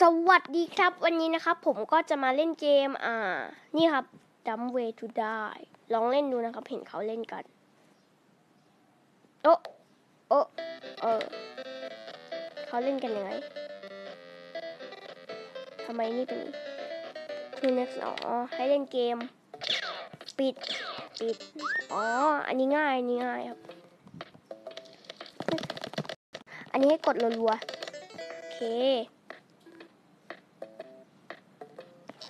สวัสดีครับวันนี้นะครับ ผมก็จะมาเล่นเกมอ่า นี่ครับ Dumb Way to Die ลองเล่นดูนะครับ เห็นเขาเล่นกัน โอะโอะเออเขาเล่นกันยังไงทำไมนี่เป็น To next อ๋อ ให้เล่นเกม ปิด ปิด อ๋อ อันนี้ง่าย อันนี้ง่ายครับ อันนี้ให้กดรัวๆโอเค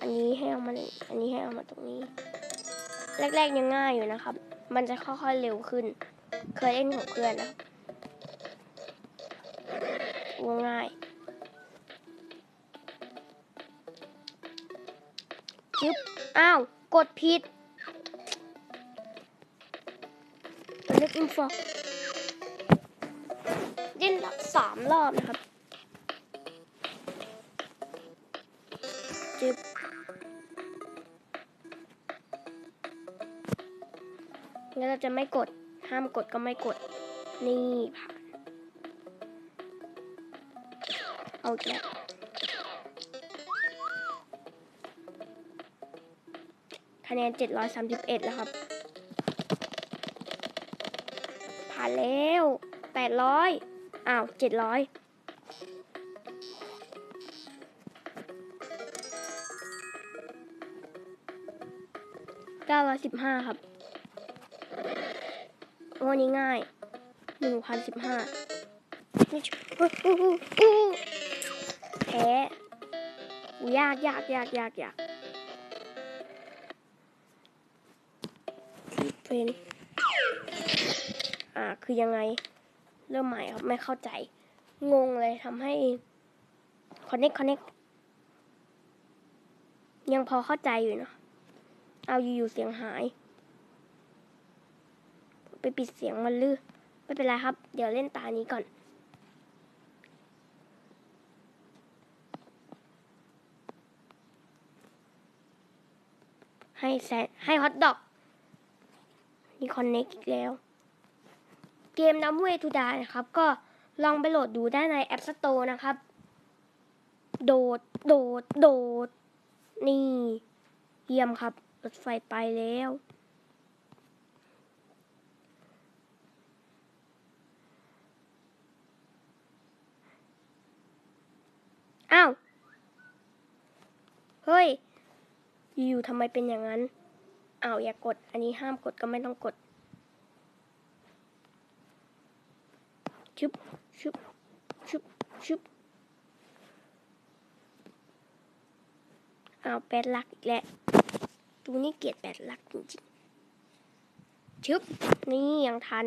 อันนี้ให้เอามา อันนี้ให้เอามาตรงนี้ แรกๆยังง่ายอยู่นะครับ มันจะค่อยๆเร็วขึ้น เคยเล่นของเพื่อนนะว่าง่ายจึ๊บอ้าว กดผิดเล็กอินฟอเล่นสามรอบนะครับ เราจะไม่กด ห้ามกดก็ไม่กด นี่ผ่านเอาอีกแล้คะแนน 731 แล้วครับ ผ่านแล้ว 800 อ้าว 700 915ครับ โอ้นี่ง่ายหนึ่งพันสิบห้าแพ้อุยยากยากยากยากยากทีเป็นอ่า คือยังไง เริ่มใหม่ครับไม่เข้าใจ งงเลยทำให้ connect connect ยังพอเข้าใจอยู่เนอะเอาอยู่ๆเสียงหาย ไปปิดเสียงมันลือไม่เป็นไรครับ เดี๋ยวเล่นตานี้ก่อนให้แซนให้ฮอตดอกนี่คอนเน็กอีกแล้ว เกมน้ำเวทูดานะครับ ก็ลองไปโหลดดูได้ใน App Store นะครับ โดด โดด โดด นี่ เยี่ยมครับ รถไฟไปแล้ว อ้าว เฮ้ย อยู่ๆทำไมเป็นอย่างนั้น อ้าวอย่ากด อันนี้ห้ามกดก็ไม่ต้องกดชุบชุบชุบชุบอ้าวแปดหลักอีกแล้วตูนี่เกลียดแปดหลักจริงๆชุบนี่ยังทัน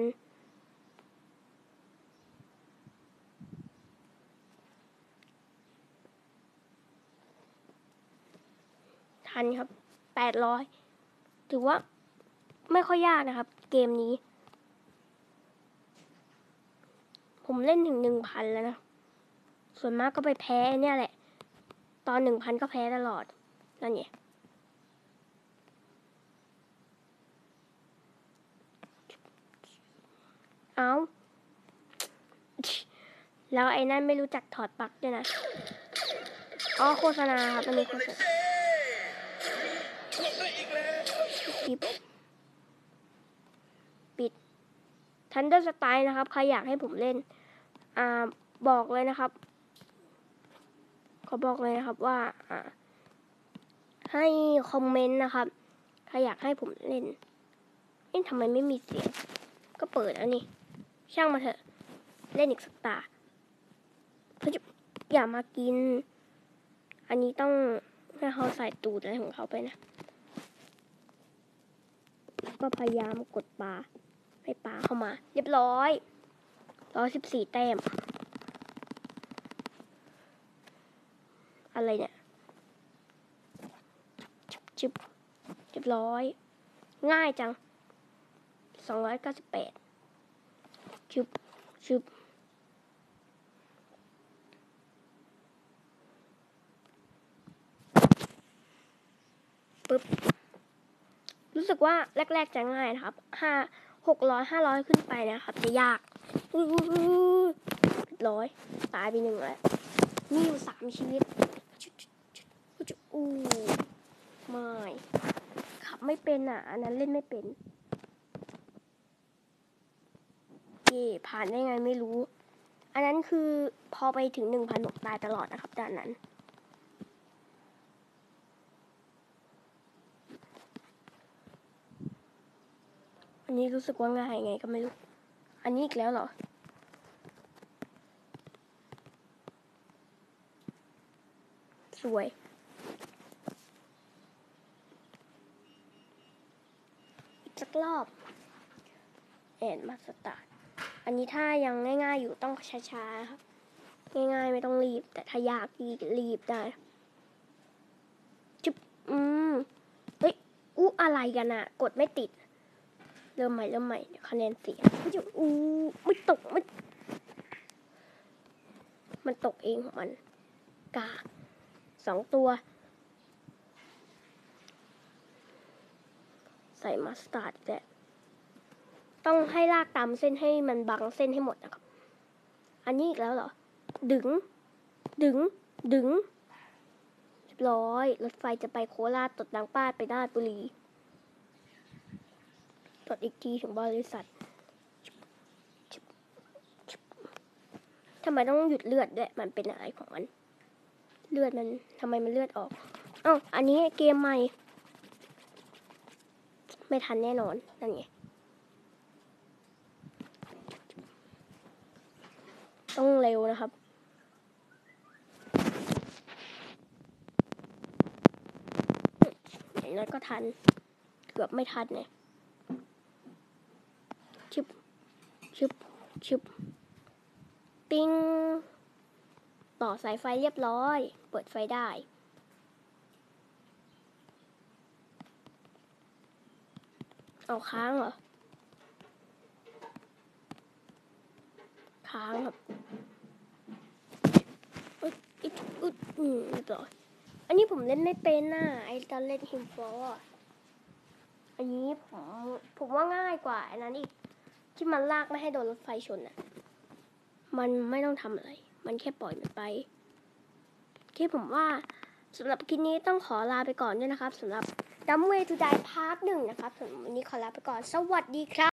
ทันครับแปดร้อยถือว่าไม่ค่อยยากนะครับ เกมนี้ ผมเล่นถึงหนึ่งพันแล้วนะ ส่วนมากก็ไปแพ้เนี่ยแหละ ตอนหนึ่งพันก็แพ้ตลอด นั่นไงเอาแล้วไอ้นั่นไม่รู้จักถอดปลั๊กด้วยนะ อ๋อโฆษณาครับอันนี้โฆษณา ลิป ปิด Thunder Style นะครับ ใครอยากให้ผมเล่น อ่า บอกเลยนะครับ ขอบอกเลยนะครับว่า อ่า ให้คอมเมนต์นะครับ ใครอยากให้ผมเล่นเอ๊ะทำไมไม่มีเสียง ก็เปิดแล้วนี่ ช่างมาเถอะ เล่นอีกสักตาเพื่ออย่ามากิน อันนี้ต้องให้เขาใส่ตูดอะไรของเขาไปนะ ก็พยายามกดปลาให้ปลาเข้ามา เรียบร้อยร้อยสิบสี่แต้ม อะไรเนี่ยชิบชิบเรียบร้อย ง่ายจังสองร้อยเก้าสิบแปดชุบชุบปึ๊บ รู้สึกว่าแรก ๆ จะง่ายนะครับห้าหกร้อยห้าร้อยขึ้นไปนะครับ จะยากร้อยตายไปหนึ่งแล้วมีอยู่สามชีวิตอู้ไม่ขับไม่เป็นอะ อันนั้นเล่นไม่เป็นเย่ผ่านได้ไงไม่รู้ อันนั้นคือพอไปถึงหนึ่งพันหกตายตลอดนะครับด่านนั้น อันนี้รู้สึกว่าง่ายไงก็ไม่รู้ อันนี้อีกแล้วเหรอ สวย อีกสักรอบแอนมาสตาร์ทอันนี้ถ้ายังง่ายๆอยู่ต้องช้าๆครับ ง่ายๆไม่ต้องรีบ แต่ถ้ายากรีบรีบได้จุ๊บอืมเฮ้ยอู้อะไรกันอะกดไม่ติด เริ่มใหม่เริ่มใหม่เดี๋ยคะแนนเสียไม่จะอู้ไม่ตกไม่มันตกเองของมัน กาสองตัว ใส่มัสตาร์ดแหละต้องให้ลากตามเส้นให้มันบังเส้นให้หมดนะครับ อันนี้อีกแล้วเหรอ ดึง ดึง ดึง เรียบร้อย รถไฟจะไปโคราชตดนางป้ายไปราชบุรี ตรวจอีกทีถึงบริษัททำไมต้องหยุดเลือดด้วย มันเป็นอะไรของมัน เลือดมันทำไมมันเลือดออกอ้าอันนี้เกมใหม่ ไม่ทันแน่นอน นั่นไง ต้องเร็วนะครับอย่างนั้นก็ทัน เกือบไม่ทันเนี่ย ชึบชึบชึบปิ้งต่อสายไฟเรียบร้อย เปิดไฟได้ เอาค้างเหรอ ค้างครับอึดอึดอึดอืมเรียบร้อยอันนี้ผมเล่นไม่เป็นน่ะไอตอนเล่นฮิมฟอร์อันนี้ผมผมว่าง่ายกว่าอันนั้นอีก ที่มันลากไม่ให้โดนรถไฟชนอะ มันไม่ต้องทำอะไร มันแค่ปล่อยมันไปที่ผมว่าสำหรับคลิปนี้ต้องขอลาไปก่อนด้วยนะครับสำหรับดัมเวทูดายพาร์ทหนึ่งนะครับสำหรับวันนี้ขอลาไปก่อน สวัสดีครับ